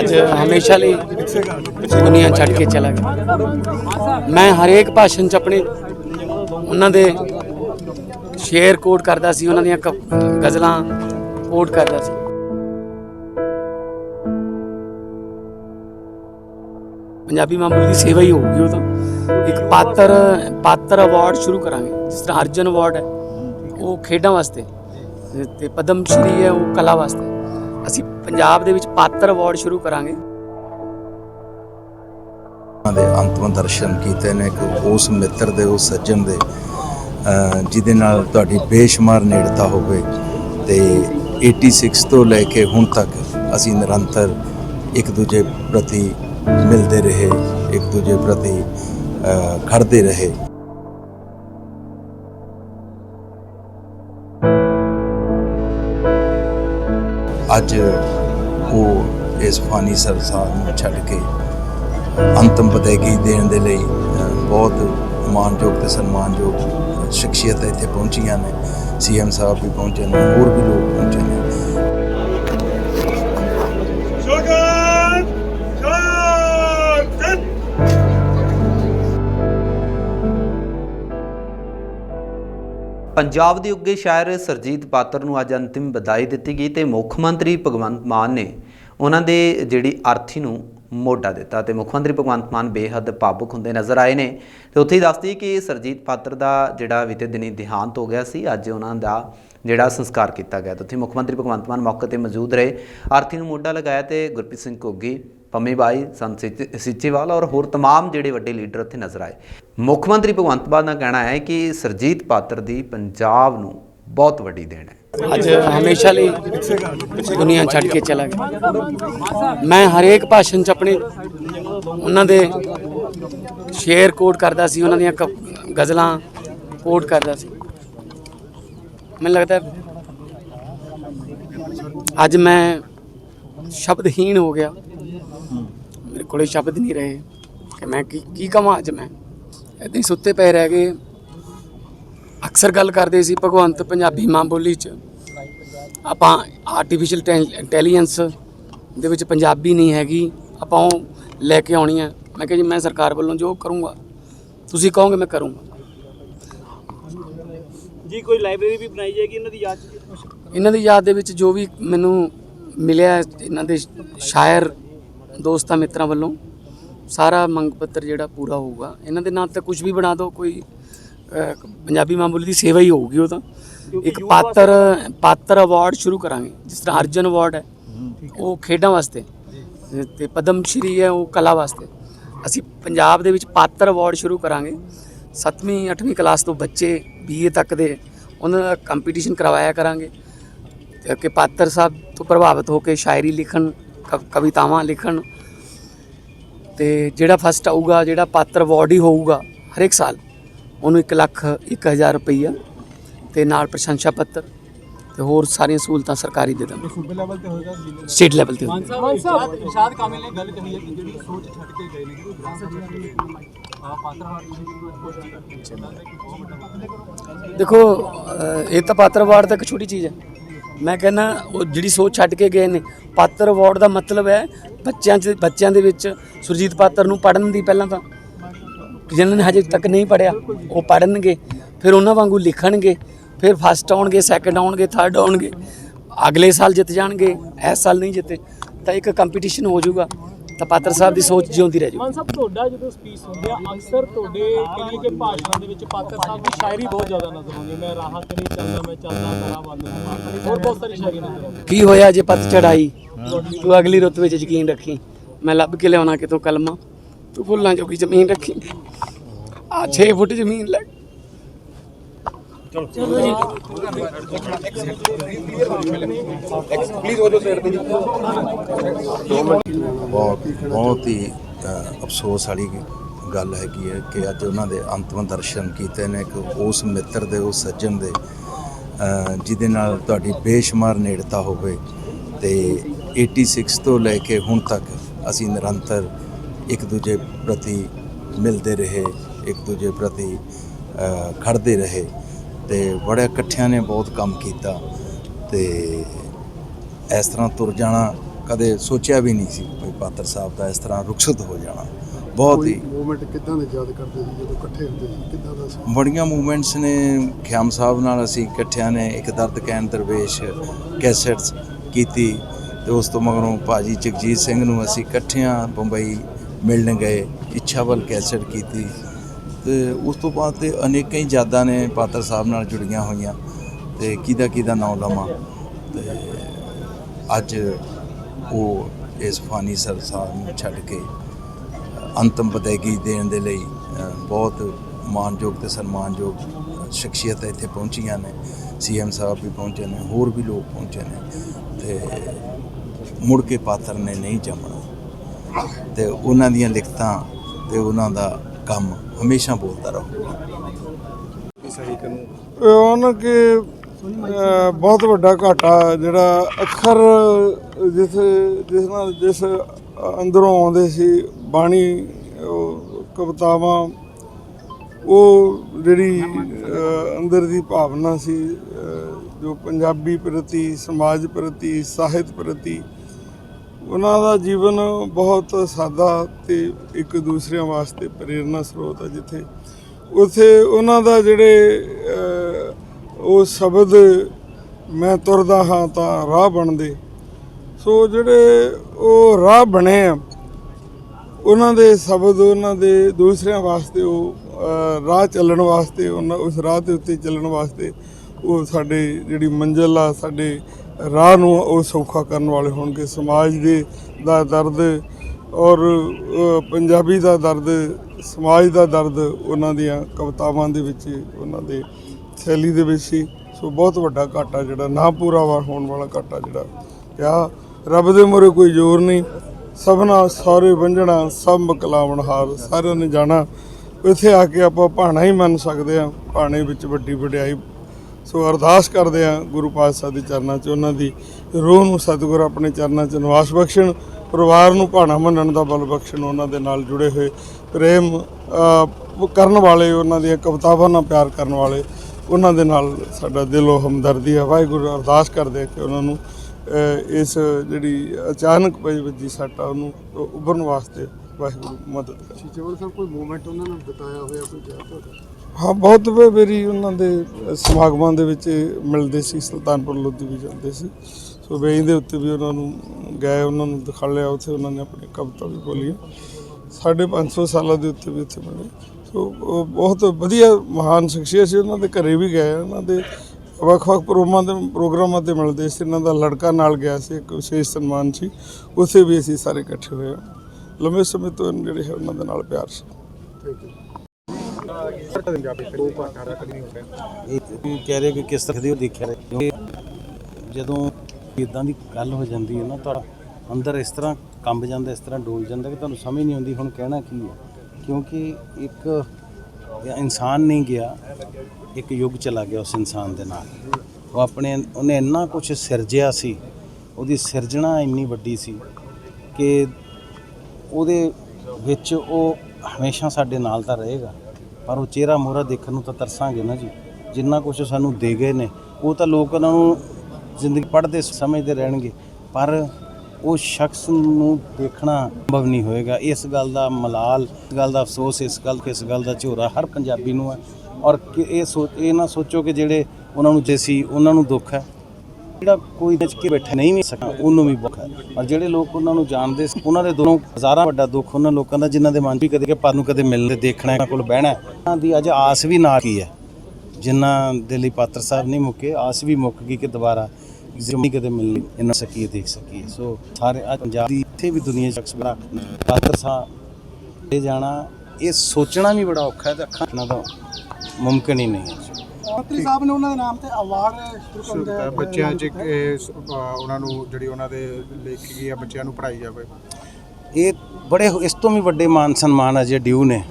ਅੱਜ ਹਮੇਸ਼ਾ ਲਈ ਦੁਨੀਆ ਛੱਡ ਕੇ ਚਲਾ ਗਿਆ। ਮੈਂ ਹਰੇਕ ਭਾਸ਼ਣ 'ਚ ਆਪਣੇ ਉਹਨਾਂ ਦੇ ਸ਼ੇਅਰ ਕੋਟ ਕਰਦਾ ਸੀ, ਉਹਨਾਂ ਦੀਆਂ ਕ- ਗਜ਼ਲਾਂ ਕੋਟ ਕਰਦਾ ਸੀ। ਪੰਜਾਬੀ ਮਾਮੂਲੀ ਦੀ ਸੇਵਾ ਹੀ ਹੋਊਗੀ ਉਹ ਤਾਂ। ਇੱਕ ਪਾਤਰ ਪਾਤਰ ਅਵਾਰਡ ਸ਼ੁਰੂ ਕਰਾਂਗੇ, ਜਿਸ ਤਰ੍ਹਾਂ ਅਰਜਨ ਅਵਾਰਡ ਹੈ, ਉਹ ਖੇਡਾਂ ਵਾਸਤੇ, ਤੇ ਪਦਮ ਸ਼੍ਰੀ ਹੈ, ਉਹ ਕਲਾ ਵਾਸਤੇ। ਅਸੀਂ ਪੰਜਾਬ ਦੇ ਵਿੱਚ ਪਾਤਰ ਅਵਾਰਡ ਸ਼ੁਰੂ ਕਰਾਂਗੇ। ਉਹਨਾਂ ਦੇ ਅੰਤਮ ਦਰਸ਼ਨ ਕੀਤੇ ਨੇ ਕਿ ਉਸ ਮਿੱਤਰ ਦੇ, ਉਸ ਸੱਜਣ ਦੇ ਜਿਹਦੇ ਨਾਲ ਤੁਹਾਡੀ ਬੇਸ਼ੁਮਾਰ ਨੇੜਤਾ ਹੋਵੇ। ਤੇ 86 ਤੋਂ ਲੈ ਕੇ ਹੁਣ ਤੱਕ ਅਸੀਂ ਨਿਰੰਤਰ ਇੱਕ ਦੂਜੇ ਪ੍ਰਤੀ ਮਿਲਦੇ ਰਹੇ, ਇੱਕ ਦੂਜੇ ਪ੍ਰਤੀ, ਅਹ ਖੜਦੇ ਰਹੇ। ਅੱਜ ਉਹ ਇਸ ਫਾਨੀ ਸੰਸਾਰ ਨੂੰ ਛੱਡ ਕੇ ਅੰਤਮ ਵਿਦਾਇਗੀ ਦੇਣ ਦੇ ਲਈ ਬਹੁਤ ਮਾਣਯੋਗ ਤੇ ਸਨਮਾਨਯੋਗ ਸ਼ਖਸੀਅਤ ਇੱਥੇ ਪਹੁੰਚੀਆਂ ਨੇ। ਸੀਐਮ ਸਾਹਿਬ ਵੀ ਪਹੁੰਚੇ ਨੇ, ਹੋਰ ਵੀ ਲੋਕ ਪਹੁੰਚੇ ਨੇ। ਪੰਜਾਬ ਦੇ ਉੱਗੇ ਸ਼ਾਇਰ ਸਰਜੀਤ ਪਾਤਰ ਨੂੰ ਅੱਜ ਅੰਤਿਮ ਵਧਾਈ ਦਿੱਤੀ ਗਈ ਤੇ ਮੁੱਖ ਮੰਤਰੀ ਭਗਵੰਤ ਮਾਨ ਨੇ ਉਹਨਾਂ ਦੇ ਜਿਹੜੀ ਅਰਥੀ ਨੂੰ ਮੋਢਾ ਦਿੱਤਾ ਤੇ ਮੁੱਖ ਮੰਤਰੀ ਭਗਵੰਤ ਮਾਨ ਬੇਹੱਦ ਭਾਵੁਕ ਹੁੰਦੇ ਨਜ਼ਰ ਆਏ ਨੇ। ਤੇ ਉੱਥੇ ਹੀ ਦੱਸਦੀ ਕਿ ਸਰਜੀਤ ਪਾਤਰ ਦਾ ਜਿਹੜਾ ਬੀਤੇ ਦਿਨੀ ਦੇਹਾਂਤ ਹੋ ਗਿਆ ਸੀ, ਅੱਜ ਉਹਨਾਂ ਦਾ ਜਿਹੜਾ ਸੰਸਕਾਰ ਕੀਤਾ ਗਿਆ। ਤੇ ਉੱਥੇ ਮੁੱਖ ਮੰਤਰੀ ਭਗਵੰਤ ਮਾਨ ਮੌਕੇ ਤੇ ਮੌਜੂਦ ਰਹੇ। ਆਰਥੀ ਨੂੰ ਮੋਢਾ ਲਗਾਇਆ ਤੇ ਗੁਰਪ੍ਰੀਤ ਸਿੰਘ ਘੋਗੀ ਪੰਮੀ ਬਾਈ ਸੰਤ ਸਿੱਚ- ਸਿੱਚੇਵਾਲ ਔਰ ਹੋਰ तमाम ਜਿਹੜੇ ਵੱਡੇ ਲੀਡਰ ਉੱਥੇ ਨਜ਼ਰ ਆਏ ਮੁੱਖ ਮੰਤਰੀ ਭਗਵੰਤ ਮਾਨ ਦਾ ਕਹਿਣਾ ਹੈ ਕਿ ਸਰਜੀਤ ਪਾਤਰ ਦੀ ਪੰਜਾਬ ਨੂੰ ਬਹੁਤ ਵੱਡੀ ਦੇਣ ਹੈ ਅੱਜ ਹਮੇਸ਼ਾ ਲਈ ਦੁਨੀਆ ਛੱਡ ਕੇ ਚਲਾ ਗਿਆ ਮੈਂ ਹਰੇਕ ਭਾਸ਼ਣ 'ਚ ਆਪਣੇ ਉਹਨਾਂ ਦੇ ਸ਼ੇਅਰ ਕੋਟ ਕਰਦਾ ਸੀ ਉਹਨਾਂ ਦੀਆਂ ਕ- ਗਜ਼ਲਾਂ ਕੋਟ ਕਰਦਾ ਸੀ ਮੈਨੂੰ ਲੱਗਦਾ ਹੈ ਅੱਜ ਮੈਂ ਸ਼ਬਦਹੀਣ ਹੋ ਗਿਆ ਮੇਰੇ ਕੋਲੇ ਸ਼ਬਦ ਨਹੀਂ ਰਹੇ। ਕਿ ਮੈਂ ਕੀ ਕੀ ਕਵਾਂ ਅੱਜ ਮੈਂ? ਏਦਾਂ ਹੀ ਸੁੱਤੇ ਪਏ ਰਹਿ ਗਏ। ਅਕਸਰ ਗੱਲ ਕਰਦੇ ਸੀ ਭਗਵੰਤ ਪੰਜਾਬੀ ਮਾਂ ਬੋਲੀ ਚ। ਆਪਾਂ ਆਰਟੀਫੀਸ਼ੀਅਲ ਇੰਟੈਲੀਜੈਂਸ ਦੇ ਵਿੱਚ ਪੰਜਾਬੀ ਨਹੀਂ ਹੈਗੀ ਆਪਾਂ ਉਹ ਲੈ ਕੇ ਆਉਣੀ ਹੈ। ਮੈਂ ਕਿਹਾ ਜੀ ਮੈਂ ਸਰਕਾਰ ਵੱਲੋਂ ਜੋ ਕਰੂੰਗਾ ਤੁਸੀਂ ਕਹੋਗੇ ਮੈਂ ਕਰੂੰਗਾ। ਜੀ ਕੋਈ ਲਾਇਬ੍ਰੇਰੀ ਵੀ ਬਣਾਈ ਜਾਏਗੀ ਇਹਨਾਂ ਦੀ ਯਾਦ ਚ? ਇਹਨਾਂ ਦੀ ਯਾਦ ਦੇ ਵਿੱਚ ਜੋ ਵੀ ਮੈਨੂੰ ਮਿਲਿਆ ਇਹਨਾਂ ਦੇ ਸ਼ਾਇਰ ਦੋਸਤਾਂ ਮਿੱਤਰਾਂ ਵੱਲੋਂ ਸਾਰਾ ਮੰਗ ਪੱਤਰ ਜਿਹੜਾ ਪੂਰਾ ਹੋਊਗਾ। ਇਹਨਾਂ ਦੇ ਨਾਂ ਤੇ ਕੁਝ ਵੀ ਬਣਾ ਦਿਓ ਕੋਈ ਪੰਜਾਬੀ ਮਾਮੂਲੀ ਦੀ ਸੇਵਾ ਹੀ ਹੋਊਗੀ ਉਹ ਤਾਂ। ਇੱਕ ਪਾਤਰ ਪਾਤਰ ਅਵਾਰਡ ਸ਼ੁਰੂ ਕਰਾਂਗੇ ਜਿਸ ਤਰ੍ਹਾਂ ਅਰਜਨ ਅਵਾਰਡ ਹੈ। ਉਹ ਖੇਡਾਂ ਵਾਸਤੇ। ਤੇ ਪਦਮ ਸ਼੍ਰੀ ਹੈ ਉਹ ਕਲਾ ਵਾਸਤੇ। ਅਸੀਂ ਪੰਜਾਬ ਦੇ ਵਿੱਚ ਪਾਤਰ ਅਵਾਰਡ ਸ਼ੁਰੂ ਕਰਾਂਗੇ। 7ਵੀਂ 8ਵੀਂ ਕਲਾਸ ਤੋਂ ਬੱਚੇ ਬੀਏ ਤੱਕ ਦੇ ਉਹਨਾਂ ਦਾ ਕੰਪੀਟੀਸ਼ਨ ਕਰਵਾਇਆ ਕਰਾਂਗੇ। ਕਿ ਪਾਤਰ ਸਾਹਿਬ ਤੋਂ ਪ੍ਰਭਾਵਿਤ ਹੋ ਕੇ ਸ਼ਾਇਰੀ ਲਿਖਣ ਕਵਿਤਾਵਾਂ ਲਿਖਣ ਤੇ ਜਿਹੜਾ ਫਸਟ ਆਊਗਾ ਜਿਹੜਾ ਪਾਤਰ ਅਵਾਰਡ ਹੀ ਹੋਊਗਾ ਹਰ ਇੱਕ ਸਾਲ ਉਹਨੂੰ 1 ਲੱਖ 1000 ਰੁਪਈਆ ਤੇ ਨਾਲ ਪ੍ਰਸ਼ੰਸਾ ਪੱਤਰ ਤੇ ਹੋਰ ਸਾਰੀਆਂ ਸਹੂਲਤਾਂ ਸਰਕਾਰੀ ਦੇ ਦਾਂਗੇ ਸੂਬੇ ਲੈਵਲ ਤੇ ਹੋਏਗਾ ਸਟੇਟ ਲੈਵਲ ਤੇ ਹੋਊਗਾ। ਮਾਨ ਸਾਹਿਬ ਇਰਸ਼ਾਦ ਕਾਮਿਲ ਨੇ ਗੱਲ ਕਹੀ ਹੈ ਕਿ ਜਿਹੜੀ ਸੋਚ ਛੱਡ ਕੇ ਗਏ ਨੇ ਕਿ ਪਾਤਰਵਾਦ ਦੇਖੋ ਇਹ ਤਾਂ ਪਾਤਰ ਅਵਾਰਡ ਤਾਂ ਇੱਕ ਛੋਟੀ ਚੀਜ਼ ਹੈ। ਮੈਂ ਕਹਿੰਦਾ, ਉਹ ਜਿਹੜੀ ਸੋਚ ਛੱਡ ਕੇ ਗਏ ਨੇ। ਪਾਤਰ ਅਵਾਰਡ ਦਾ ਮਤਲਬ ਹੈ ਬੱਚਿਆਂ 'ਚ, ਬੱਚਿਆਂ ਦੇ ਵਿੱਚ ਸੁਰਜੀਤ ਪਾਤਰ ਨੂੰ ਪੜਨ ਦੀ ਪਹਿਲਾਂ ਤਾਂ। ਜਿਨ੍ਹਾਂ ਨੇ ਹਜੇ ਤੱਕ ਨਹੀਂ ਪੜਿਆ ਉਹ ਪੜਨਗੇ ਫਿਰ ਉਹਨਾਂ ਵਾਂਗੂ ਲਿਖਣਗੇ। ਫਿਰ ਫਸਟ ਆਉਣਗੇ ਸੈਕੰਡ ਆਉਣਗੇ ਥਰਡ ਆਉਣਗੇ। ਅਗਲੇ ਸਾਲ ਜਿੱਤ ਜਾਣਗੇ, ਇਸ ਸਾਲ ਨਹੀਂ ਜਿੱਤੇ। ਤਾਂ ਇੱਕ ਕੰਪੀਟੀਸ਼ਨ ਹੋ ਜਾਊਗਾ। ਤਾਂ ਪਾਤਰ ਸਾਹਿਬ ਦੀ ਸੋਚ ਜਿਉਂਦੀ ਰਹਿ ਮਾਨ ਸਾਹਿਬ ਤੁਹਾਡਾ ਜਦੋਂ ਸਪੀਚ ਹੁੰਦੀ ਆ ਅਕਸਰ ਤੁਹਾਡੇ ਕਹੀਏ ਕਿ ਭਾਸ਼ਣਾਂ ਦੇ ਵਿੱਚ ਪਾਤਰ ਸਾਹਿਬ ਦੀ ਸ਼ਾਇਰੀ ਬਹੁਤ ਜ਼ਿਆਦਾ ਨਜ਼ਰ ਆਉਂਦੀ ਹੈ। ਮੈਂ ਰਾਹਾਂ ਤੇ ਨਹੀਂ ਚੱਲਦਾ ਮੈਂ ਚੱਲਦਾ ਕਰਾਂ ਬੰਦ ਹੋਰ ਬਹੁਤ ਸਾਰੀ ਸ਼ਾਇਰੀ ਨਜ਼ਰ ਆਉਂਦੀ ਕੀ ਹੋਇਆ ਜੇ ਪੱਤ ਚੜਾਈ? ਤੂੰ ਅਗਲੀ ਰੁੱਤ ਵਿੱਚ ਯਕੀਨ ਰੱਖੀ। ਮੈਂ ਲੱਭ ਕੇ ਲਿਆਉਣਾ ਕਿਤੋਂ ਕਲਮਾ? ਤੂੰ ਫੁੱਲਾਂ ਜੋਗੀ ਜ਼ਮੀਨ ਰੱਖੀ। ਆ 6 ਫੁੱਟ ਜ਼ਮੀਨ ਲੈ ਬਹੁਤ ਬਹੁਤ ਹੀ ਅਫਸੋਸ ਵਾਲੀ ਗੱਲ ਹੈਗੀ ਹੈ ਕਿ ਅੱਜ ਉਹਨਾਂ ਦੇ ਅੰਤਮ ਦਰਸ਼ਨ ਕੀਤੇ ਨੇ ਕਿ ਉਸ ਮਿੱਤਰ ਦੇ ਉਸ ਸੱਜਣ ਦੇ ਜਿਹਦੇ ਨਾਲ ਤੁਹਾਡੀ ਬੇਸ਼ੁਮਾਰ ਨੇੜਤਾ ਹੋਵੇ ਤੇ 86 ਤੋਂ ਲੈ ਕੇ ਹੁਣ ਤੱਕ ਅਸੀਂ ਨਿਰੰਤਰ ਇੱਕ ਦੂਜੇ ਪ੍ਰਤੀ ਮਿਲਦੇ ਰਹੇ ਇੱਕ ਦੂਜੇ ਪ੍ਰਤੀ ਅ, ਖੜਦੇ ਰਹੇ। ਤੇ ਬੜੇ ਇਕੱਠਿਆਂ ਨੇ ਬਹੁਤ ਕੰਮ ਕੀਤਾ ਤੇ ਇਸ ਤਰ੍ਹਾਂ ਤੁਰ ਜਾਣਾ ਕਦੇ ਸੋਚਿਆ ਵੀ ਨਹੀਂ ਸੀ ਕੋਈ ਪਾਤਰ ਸਾਹਿਬ ਦਾ ਇਸ ਤਰ੍ਹਾਂ ਰੁਖਸਤ ਹੋ ਜਾਣਾ। ਬਹੁਤ ਹੀ ਮੂਵਮੈਂਟ ਕਿੱਦਾਂ ਦੇ ਯਾਦ ਕਰਦੇ ਸੀ ਜਦੋਂ ਇਕੱਠੇ ਹੁੰਦੇ ਸੀ? ਕਿੱਦਾਂ ਦਾ ਸੀ? ਬੜੀਆਂ ਮੂਵਮੈਂਟਸ ਨੇ ਖਿਆਮ ਸਾਹਿਬ ਨਾਲ ਅਸੀਂ ਇਕੱਠਿਆਂ ਨੇ ਇੱਕ ਦਰਦ ਕਹਿਣ ਦਰਵੇਸ਼ ਕੈਸਟਸ ਕੀਤੀ ਤੇ ਉਸ ਤੋਂ ਮਗਰੋਂ ਭਾਜੀ ਜਗਜੀਤ ਸਿੰਘ ਨੂੰ ਅਸੀਂ ਇਕੱਠਿਆਂ ਬੰਬਈ ਮਿਲਣ ਗਏ ਇੱਛਾਵਲ ਕੈਸਟ ਕੀਤੀ। ਤੇ ਉਸ ਤੋਂ ਬਾਅਦ ਤੇ ਅਨੇਕਾਂ ਹੀ ਯਾਦਾਂ ਨੇ ਪਾਤਰ ਸਾਹਿਬ ਨਾਲ ਜੁੜੀਆਂ ਹੋਈਆਂ ਤੇ ਕਿਹਦਾ ਕਿਹਦਾ ਨਾਮ ਲਵਾਂ ਤੇ ਅੱਜ ਉਹ ਇਸ ਫਾਨੀ ਸੰਸਾਰ ਨੂੰ ਛੱਡ ਕੇ ਅੰਤਮ ਵਿਦਾਇਗੀ ਦੇਣ ਦੇ ਲਈ ਬਹੁਤ ਮਾਣਯੋਗ ਤੇ ਸਨਮਾਨਯੋਗ ਸ਼ਖਸੀਅਤ ਇੱਥੇ ਪਹੁੰਚੀਆਂ ਨੇ ਸੀਐਮ ਸਾਹਿਬ ਵੀ ਪਹੁੰਚੇ ਨੇ, ਹੋਰ ਵੀ ਲੋਕ ਪਹੁੰਚੇ ਨੇ ਤੇ ਮੁੜ ਕੇ ਪਾਤਰ ਨੇ ਨਹੀਂ ਜੰਮਣਾ। ਤੇ ਉਹਨਾਂ ਦੀਆਂ ਲਿਖਤਾਂ ਤੇ ਉਹਨਾਂ ਦਾ ਕੰਮ ਹਮੇਸ਼ਾ ਬੋਲਦਾ ਰਹੂਗਾ ਉਹਨਾਂ ਕਿ ਬਹੁਤ ਵੱਡਾ ਘਾਟਾ ਜਿਹੜਾ ਅੱਖਰ ਜਿਸ ਜਿਸ ਨਾਲ ਜਿਸ ਅੰਦਰੋਂ ਆਉਂਦੇ ਸੀ, ਬਾਣੀ, ਉਹ ਕਵਿਤਾਵਾਂ, ਉਹ ਜਿਹੜੀ ਅੰਦਰ ਦੀ ਭਾਵਨਾ ਸੀ ਜੋ ਪੰਜਾਬੀ ਪ੍ਰਤੀ, ਸਮਾਜ ਪ੍ਰਤੀ, ਸਾਹਿਤ ਪ੍ਰਤੀ ਉਹਨਾਂ ਦਾ ਜੀਵਨ ਬਹੁਤ ਸਾਦਾ ਤੇ ਇੱਕ ਦੂਸਰਿਆਂ ਵਾਸਤੇ ਪ੍ਰੇਰਨਾ ਸਰੋਤ ਹੈ ਜਿੱਥੇ। ਉਥੇ ਉਹਨਾਂ ਦਾ ਜਿਹੜੇ ਉਹ ਸ਼ਬਦ, ਮੈਂ ਤੁਰਦਾ ਹਾਂ ਤਾਂ ਰਾਹ ਬਣਦੇ। ਸੋ ਜਿਹੜੇ ਉਹ ਰਾਹ ਬਣੇ ਆ, ਉਹਨਾਂ ਦੇ ਸ਼ਬਦ, ਉਹਨਾਂ ਦੇ ਦੂਸਰਿਆਂ ਵਾਸਤੇ ਉਹ ਰਾਹ ਚੱਲਣ ਵਾਸਤੇ, ਉਹਨਾਂ ਉਸ ਰਾਹ ਦੇ ਉੱਤੇ ਚੱਲਣ ਵਾਸਤੇ ਉਹ ਸਾਡੇ ਜਿਹੜੀ ਮੰਜ਼ਿਲ ਆ, ਸਾਡੇ ਰਾਹ ਨੂੰ ਉਹ ਸੌਖਾ ਕਰਨ ਵਾਲੇ ਹੋਣਗੇ। ਸਮਾਜ ਦੇ ਦਾ ਦਰਦ ਔਰ ਪੰਜਾਬੀ ਦਾ ਦਰਦ, ਸਮਾਜ ਦਾ ਦਰਦ ਉਹਨਾਂ ਦੀਆਂ ਕਵਿਤਾਵਾਂ ਦੇ ਵਿੱਚ, ਉਹਨਾਂ ਦੇ ਸ਼ੈਲੀ ਦੇ ਵਿੱਚ ਸੀ। ਸੋ ਬਹੁਤ ਵੱਡਾ ਘਾਟਾ ਜਿਹੜਾ, ਨਾ ਪੂਰਾ ਵਾ ਹੋਣ ਵਾਲਾ ਘਾਟਾ ਜਿਹੜਾ ਕਿਆ ਰੱਬ ਦੇ ਮੂਹਰੇ ਕੋਈ ਜ਼ੋਰ ਨਹੀਂ। ਸਭਨਾ ਸਾਰੇ ਵੰਝਣਾ, ਸਭ ਕਲਾਵਣ ਹਾਰ, ਸਾਰਿਆਂ ਨੇ ਜਾਣਾ। ਇੱਥੇ ਆ ਕੇ ਆਪਾਂ ਭਾਣਾ ਹੀ ਮੰਨ ਸਕਦੇ ਆ ਭਾਣੇ ਵਿੱਚ ਵੱਡੀ ਵਡਿਆਈ ਸੋ ਅਰਦਾਸ ਕਰਦੇ ਆ ਗੁਰੂ ਪਾਤਸ਼ਾਹ ਦੇ ਚਰਨਾਂ 'ਚ, ਉਹਨਾਂ ਦੀ ਰੂਹ ਨੂੰ ਸਤਿਗੁਰ ਆਪਣੇ ਚਰਨਾਂ 'ਚ ਨਿਵਾਸ ਬਖਸ਼ਣ, ਪਰਿਵਾਰ ਨੂੰ ਭਾਣਾ ਮੰਨਣ ਦਾ ਬਲ ਬਖਸ਼ਣ, ਉਹਨਾਂ ਦੇ ਨਾਲ ਜੁੜੇ ਹੋਏ ਪ੍ਰੇਮ ਕਰਨ ਵਾਲੇ, ਉਹਨਾਂ ਦੀਆਂ ਕਵਿਤਾਵਾਂ ਨਾਲ ਪਿਆਰ ਕਰਨ ਵਾਲੇ, ਉਹਨਾਂ ਦੇ ਨਾਲ ਸਾਡਾ ਦਿਲੋਂ ਹਮਦਰਦੀ ਹੈ। ਵਾਹਿਗੁਰੂ, ਅਰਦਾਸ ਕਰਦੇ ਆ ਕਿ ਉਹਨਾਂ ਨੂੰ ਇਸ ਜਿਹੜੀ ਅਚਾਨਕ ਪਈ ਵੱਜੀ ਸੱਟ ਆ, ਉਹਨੂੰ ਉੱਭਰਨ ਵਾਸਤੇ ਵਾਹਿਗੁਰੂ ਮਦਦ ਕਰੇ। ਚਵਲ ਸਾਹਿਬ ਕੋਈ ਮੂਵਮੈਂਟ ਉਹਨਾਂ ਨੇ ਬਤਾਇਆ ਹੋਇਆ, ਕੋਈ ਗਿਆ ਹਾਂ, ਬਹੁਤ ਵੇ- ਵਾਰੀ ਉਹਨਾਂ ਦੇ ਸਮਾਗਮਾਂ ਦੇ ਵਿੱਚ ਮਿਲਦੇ ਸੀ, ਸੁਲਤਾਨਪੁਰ ਲੋਧੀ ਵੀ ਜਾਂਦੇ ਸੀ। ਸੋ ਵੇਈ ਦੇ ਉੱਤੇ ਵੀ ਉਹਨਾਂ ਨੂੰ ਗਏ, ਉਹਨਾਂ ਨੂੰ ਦਿਖਾ ਲਿਆ, ਉੱਥੇ ਉਹਨਾਂ ਨੇ ਆਪਣੀ ਕਵਿਤਾ ਵੀ ਬੋਲੀ ਸਾਢੇ ਪੰਜ ਸੌ ਸਾਲਾਂ ਦੇ ਉੱਤੇ ਵੀ ਉੱਥੇ ਮਿਲੇ। ਸੋ ਉਹ ਬਹੁਤ ਵਧੀਆ, ਮਹਾਨ ਸ਼ਖਸੀਅਤ ਸੀ। ਉਹਨਾਂ ਦੇ ਘਰੇ ਵੀ ਗਏ, ਉਹਨਾਂ ਦੇ ਵੱਖ-ਵੱਖ ਪ੍ਰੋਗਰਾਮਾਂ ਦੇ, ਪ੍ਰੋਗਰਾਮਾਂ ਤੇ ਮਿਲਦੇ ਸੀ। ਇਹਨਾਂ ਦਾ ਲੜਕਾ ਨਾਲ ਗਿਆ ਸੀ, ਇੱਕ ਵਿਸ਼ੇਸ਼ ਸਨਮਾਨ ਸੀ। ਉੱਥੇ ਵੀ ਅਸੀਂ ਸਾਰੇ ਇਕੱਠੇ ਹੋਏ ਹਾਂ। ਲੰਮੇ ਸਮੇਂ ਤੋਂ ਜਿਹੜੇ ਹੈ, ਉਹਨਾਂ ਦੇ ਨਾਲ ਪਿਆਰ ਸੀ। ਇਹ ਕਹਿ ਰਹੇ ਕਿ ਕਿਸ ਤਰ੍ਹਾਂ ਦੇ ਉਹ ਦੇਖਿਆ ਰਹੇ ਕਿਉਂਕਿ ਜਦੋਂ ਇਦਾਂ ਦੀ ਗੱਲ ਹੋ ਜਾਂਦੀ ਹੈ ਨਾ, ਤੁਹਾਡਾ ਅੰਦਰ ਇਸ ਤਰ੍ਹਾਂ ਕੰਬ ਜਾਂਦਾ, ਇਸ ਤਰ੍ਹਾਂ ਡੋਲ ਜਾਂਦਾ ਕਿ ਤੁਹਾਨੂੰ ਸਮਝ ਨਹੀਂ ਆਉਂਦੀ ਹੁਣ ਕਹਿਣਾ ਕੀ ਹੈ। ਕਿਉਂਕਿ ਇੱਕ ਇਨਸਾਨ ਨਹੀਂ ਗਿਆ, ਇੱਕ ਯੁੱਗ ਚਲਾ ਗਿਆ ਉਸ ਇਨਸਾਨ ਦੇ ਨਾਲ। ਉਹ ਆਪਣੇ, ਉਹਨੇ ਇੰਨਾ ਕੁਝ ਸਿਰਜਿਆ ਸੀ, ਉਹਦੀ ਸਿਰਜਣਾ ਇੰਨੀ ਵੱਡੀ ਸੀ ਕਿ ਉਹਦੇ ਵਿੱਚ ਉਹ ਹਮੇਸ਼ਾ ਸਾਡੇ ਨਾਲ ਤਾਂ ਰਹੇਗਾ। ਪਰ ਉਹ ਚਿਹਰਾ ਮੋਹਰਾ ਦੇਖਣ ਨੂੰ ਤਾਂ ਤਰਸਾਂਗੇ ਨਾ ਜੀ। ਜਿੰਨਾ ਕੁਝ ਸਾਨੂੰ ਦੇ ਗਏ ਨੇ, ਉਹ ਤਾਂ ਲੋਕ ਉਹਨਾਂ ਨੂੰ ਜ਼ਿੰਦਗੀ ਪੜ੍ਹਦੇ ਸਮਝਦੇ ਰਹਿਣਗੇ। ਪਰ ਉਹ ਸ਼ਖਸ ਨੂੰ ਦੇਖਣਾ ਸੰਭਵ ਨਹੀਂ ਹੋਏਗਾ। ਇਸ ਗੱਲ ਦਾ ਮਲਾਲ, ਇਸ ਗੱਲ ਦਾ ਅਫਸੋਸ, ਇਸ ਗੱਲ ਇਸ ਗੱਲ ਦਾ ਝੋਰਾ ਹਰ ਪੰਜਾਬੀ ਨੂੰ ਹੈ। ਔਰ ਕਿ ਇਹ ਸੋਚ ਇਹ ਨਾ ਸੋਚੋ ਕਿ ਜਿਹੜੇ ਉਹਨਾਂ ਨੂੰ ਜੇ ਉਹਨਾਂ ਨੂੰ ਦੁੱਖ ਹੈ। ਜਿਹੜਾ ਕੋਈ ਵਿੱਚ ਕੇ ਬੈਠਾ ਨਹੀਂ ਵੀ ਸਕਾ ਉਹਨੂੰ ਵੀ ਦੁੱਖ ਹੈ। ਔਰ ਜਿਹੜੇ ਲੋਕ ਉਹਨਾਂ ਨੂੰ ਜਾਣਦੇ ਉਹਨਾਂ ਦੇ ਦੋਨੋਂ ਹਜ਼ਾਰਾਂ ਵੱਡਾ ਦੁੱਖ ਉਹਨਾਂ ਲੋਕਾਂ ਦਾ, ਜਿਨ੍ਹਾਂ ਦੇ ਮਨ ਵੀ ਕਦੇ ਕਿ ਪਰ ਨੂੰ ਕਦੇ ਮਿਲਣ ਦੇਖਣਾ, ਇਹਨਾਂ ਕੋਲ ਬਹਿਣਾ ਉਹਨਾਂ ਦੀ ਅੱਜ ਆਸ ਵੀ ਨਾ ਕੀ ਹੈ। ਜਿਨ੍ਹਾਂ ਦੇ ਲਈ ਪਾਤਰ ਸਾਹਿਬ ਨਹੀਂ ਮੁੱਕੇ, ਆਸ ਵੀ ਮੁੱਕ ਗਈ ਕਿ ਦੁਬਾਰਾ ਜ਼ਿੰਦਗੀ ਕਦੇ ਮਿਲਣੀ, ਇਹਨਾਂ ਸਕੀਏ, ਦੇਖ ਸਕੀਏ। ਸੋ ਸਾਰੇ ਅੱਜ ਪੰਜਾਬ ਦੀ ਇੱਥੇ ਵੀ ਦੁਨੀਆ ਸ਼ਖਸ ਬਣਾ ਪਾਤਰ ਸਾਹਿਬ ਇਹ ਜਾਣਾ, ਇਹ ਸੋਚਣਾ ਵੀ ਬੜਾ ਔਖਾ ਹੈ ਤੇ ਅੱਖਾਂ ਨਾਲ ਤਾਂ ਮੁਮਕਿਨ ਹੀ ਨਹੀਂ ਹੈ। ਮੰਤਰੀ ਸਾਹਿਬ ਨੇ ਉਹਨਾਂ ਦੇ ਨਾਮ ਤੇ ਅਵਾਰਡ ਸ਼ੁਰੂ ਕਰ ਬੱਚਿਆਂ 'ਚ ਉਹਨਾਂ ਨੂੰ ਜਿਹੜੀ ਉਹਨਾਂ ਦੇ ਲਿਖੀ ਗਈ ਆ ਬੱਚਿਆਂ ਨੂੰ ਪੜ੍ਹਾਈ ਜਾਵੇ। ਇਹ ਬੜੇ ਇਸ ਤੋਂ ਵੀ ਵੱਡੇ ਮਾਨ ਸਨਮਾਨ ਅਜੇ ਡਿਊ ਨੇ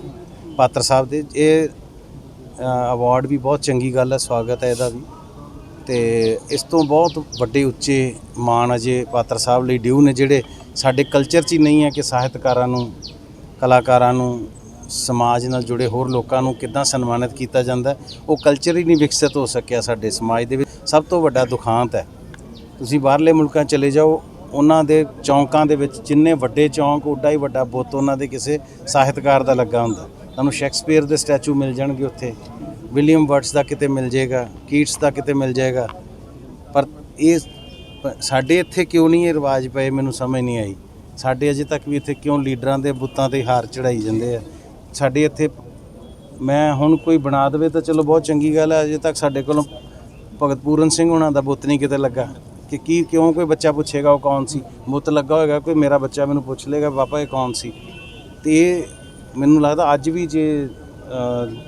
ਪਾਤਰ ਸਾਹਿਬ ਦੇ। ਇਹ ਅਵਾਰਡ ਵੀ ਬਹੁਤ ਚੰਗੀ ਗੱਲ ਹੈ ਸਵਾਗਤ ਹੈ ਇਹਦਾ ਵੀ। ਤੇ ਇਸ ਤੋਂ ਬਹੁਤ ਵੱਡੇ ਉੱਚੇ ਮਾਨ ਅਜੇ ਪਾਤਰ ਸਾਹਿਬ ਲਈ। ਡਿਊ ਨੇ ਜਿਹੜੇ ਸਾਡੇ ਕਲਚਰ 'ਚ ਹੀ ਨਹੀਂ ਹੈ ਕਿ ਸਾਹਿਤਕਾਰਾਂ ਨੂੰ ਕਲਾਕਾਰਾਂ ਨੂੰ ਸਮਾਜ ਨਾਲ ਜੁੜੇ ਹੋਰ ਲੋਕਾਂ ਨੂੰ ਕਿੱਦਾਂ ਸਨਮਾਨਿਤ ਕੀਤਾ ਜਾਂਦਾ ਉਹ ਕਲਚਰ ਹੀ ਨਹੀਂ ਵਿਕਸਿਤ ਹੋ ਸਕਿਆ ਸਾਡੇ ਸਮਾਜ ਦੇ ਵਿੱਚ। ਸਭ ਤੋਂ ਵੱਡਾ ਦੁਖਾਂਤ ਹੈ। ਤੁਸੀਂ ਬਾਹਰਲੇ ਮੁਲਕਾਂ ਚਲੇ ਜਾਓ, ਉਹਨਾਂ ਦੇ ਚੌਂਕਾਂ ਦੇ ਵਿੱਚ ਜਿੰਨੇ ਵੱਡੇ ਚੌਂਕ ਉੱਡਾ ਹੀ ਵੱਡਾ ਬੁੱਤ, ਉਹਨਾਂ ਦੇ ਕਿਸੇ ਸਾਹਿਤਕਾਰ ਦਾ ਲੱਗਾ ਹੁੰਦਾ। ਤੁਹਾਨੂੰ ਸ਼ੈਕਸਪੀਅਰ ਦੇ ਸਟੈਚੂ ਮਿਲ ਜਾਣਗੇ ਉੱਥੇ। ਵਿਲੀਅਮ ਵਰਡਸ ਦਾ ਕਿਤੇ ਮਿਲ ਜਾਏਗਾ, ਕੀਟਸ ਦਾ ਕਿਤੇ ਮਿਲ ਜਾਏਗਾ। ਪਰ ਇਹ ਸਾਡੇ ਇੱਥੇ ਕਿਉਂ ਨਹੀਂ ਇਹ ਰਿਵਾਜ ਪਏ, ਮੈਨੂੰ ਸਮਝ ਨਹੀਂ ਆਈ। ਸਾਡੇ ਅਜੇ ਤੱਕ ਵੀ ਇੱਥੇ ਕਿਉਂ ਲੀਡਰਾਂ ਦੇ ਬੁੱਤਾਂ ਤੇ ਹਾਰ ਚੜਾਈ ਜਾਂਦੇ ਆ? ਸਾਡੇ ਇੱਥੇ ਮੈਂ ਹੁਣ ਕੋਈ ਬਣਾ ਦੇਵੇ ਤਾਂ ਚਲੋ ਬਹੁਤ ਚੰਗੀ ਗੱਲ ਹੈ, ਅਜੇ ਤੱਕ ਸਾਡੇ ਕੋਲੋਂ ਭਗਤ ਪੂਰਨ ਸਿੰਘ ਉਹਨਾਂ ਦਾ ਬੁੱਤ ਨਹੀਂ ਕਿਤੇ ਲੱਗਾ। ਕਿ ਕੀ, ਕਿਉਂ ਕੋਈ ਬੱਚਾ ਪੁੱਛੇਗਾ ਉਹ ਕੌਣ ਸੀ? ਬੁੱਤ ਲੱਗਾ ਹੋਏਗਾ, ਕੋਈ ਮੇਰਾ ਬੱਚਾ ਮੈਨੂੰ ਪੁੱਛ ਲੇਗਾ ਪਾਪਾ ਇਹ ਕੌਣ ਸੀ? ਤੇ ਇਹ ਮੈਨੂੰ ਲੱਗਦਾ ਅੱਜ ਵੀ ਜੇ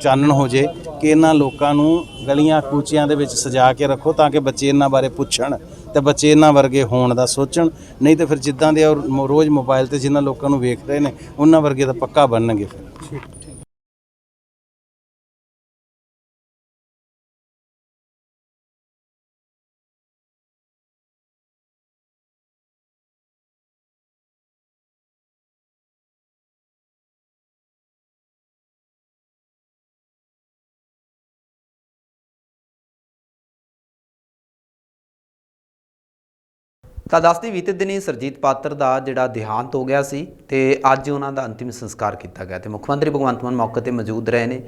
ਚਾਨਣ ਹੋ ਜੇ ਕਿ ਇਹਨਾਂ ਲੋਕਾਂ ਨੂੰ ਗਲੀਆਂ ਕੂਚਿਆਂ ਦੇ ਵਿੱਚ ਸਜਾ ਕੇ ਰੱਖੋ ਤਾਂ ਕਿ ਬੱਚੇ ਇਹਨਾਂ ਬਾਰੇ ਪੁੱਛਣ ਤੇ ਬੱਚੇ ਇਹਨਾਂ ਵਰਗੇ ਹੋਣ ਦਾ ਸੋਚਣ। ਨਹੀਂ ਤੇ ਫਿਰ ਜਿੱਦਾਂ ਦੇ ਉਹ ਰੋਜ਼ ਮੋਬਾਈਲ ਤੇ ਜਿਨ੍ਹਾਂ ਲੋਕਾਂ ਨੂੰ ਵੇਖ ਰਹੇ ਨੇ, ਉਹਨਾਂ ਵਰਗੇ ਤਾਂ ਪੱਕਾ ਬਣਨਗੇ ਫਿਰ। ਤਾਂ ਦੱਸਦੀ ਬੀਤੇ ਦਿਨੀ ਸਰਜੀਤ ਪਾਤਰ ਦਾ ਜਿਹੜਾ ਦੇਹਾਂਤ ਹੋ ਗਿਆ ਸੀ ਤੇ ਅੱਜ ਉਹਨਾਂ ਦਾ ਅੰਤਿਮ ਸੰਸਕਾਰ ਕੀਤਾ ਗਿਆ ਤੇ ਮੁੱਖ ਮੰਤਰੀ ਭਗਵੰਤ ਮਾਨ ਮੌਕੇ ਤੇ ਮੌਜੂਦ ਰਹੇ ਨੇ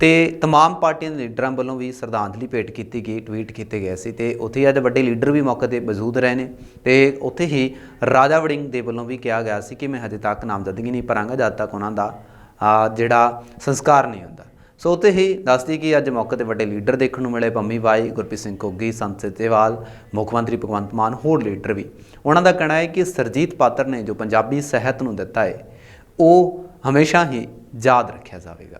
ਤੇ तमाम ਪਾਰਟੀਆਂ ਦੇ ਲੀਡਰਾਂ ਵੱਲੋਂ ਵੀ ਸ਼ਰਧਾਂਜਲੀ ਭੇਟ ਕੀਤੀ ਗਈ ਟਵੀਟ ਕੀਤੇ ਗਏ ਸੀ ਤੇ ਉੱਥੇ ਅੱਜ ਵੱਡੇ ਲੀਡਰ ਵੀ ਮੌਕੇ ਤੇ ਮੌਜੂਦ ਰਹੇ ਨੇ ਤੇ ਉੱਥੇ ਹੀ ਰਾਜਾ ਵੜਿੰਗ ਦੇ ਵੱਲੋਂ ਵੀ ਕਿਹਾ ਗਿਆ ਸੀ ਕਿ ਮੈਂ ਹਜੇ ਤੱਕ ਨਾਮਜ਼ਦਗੀ ਨਹੀਂ ਭਰਾਂਗਾ ਜਦ ਤੱਕ ਉਹਨਾਂ ਦਾ ਆ, ਜਿਹੜਾ ਸੰਸਕਾਰ ਨਹੀਂ ਹੁੰਦਾ ਸੋ ਉੱਥੇ ਹੀ ਦੱਸਦੀ ਕਿ ਅੱਜ ਮੌਕੇ ਤੇ ਵੱਡੇ ਲੀਡਰ ਦੇਖਣ ਨੂੰ ਮਿਲੇ। ਪੰਮੀ ਬਾਈ ਗੁਰਪ੍ਰੀਤ ਸਿੰਘ ਘੁੱਗੀ, ਸੰਤ ਸੇਤੇਵਾਲ, ਮੁੱਖ ਮੰਤਰੀ ਭਗਵੰਤ ਮਾਨ, ਹੋਰ ਲੀਡਰ ਵੀ। ਉਹਨਾਂ ਦਾ ਕਹਿਣਾ ਹੈ ਕਿ ਸਰਜੀਤ ਪਾਤਰ ਨੇ ਜੋ ਪੰਜਾਬੀ ਸਾਹਿਤ ਨੂੰ ਦਿੱਤਾ ਹੈ ਉਹ ਹਮੇਸ਼ਾ ਹੀ ਯਾਦ ਰੱਖਿਆ ਜਾਵੇਗਾ।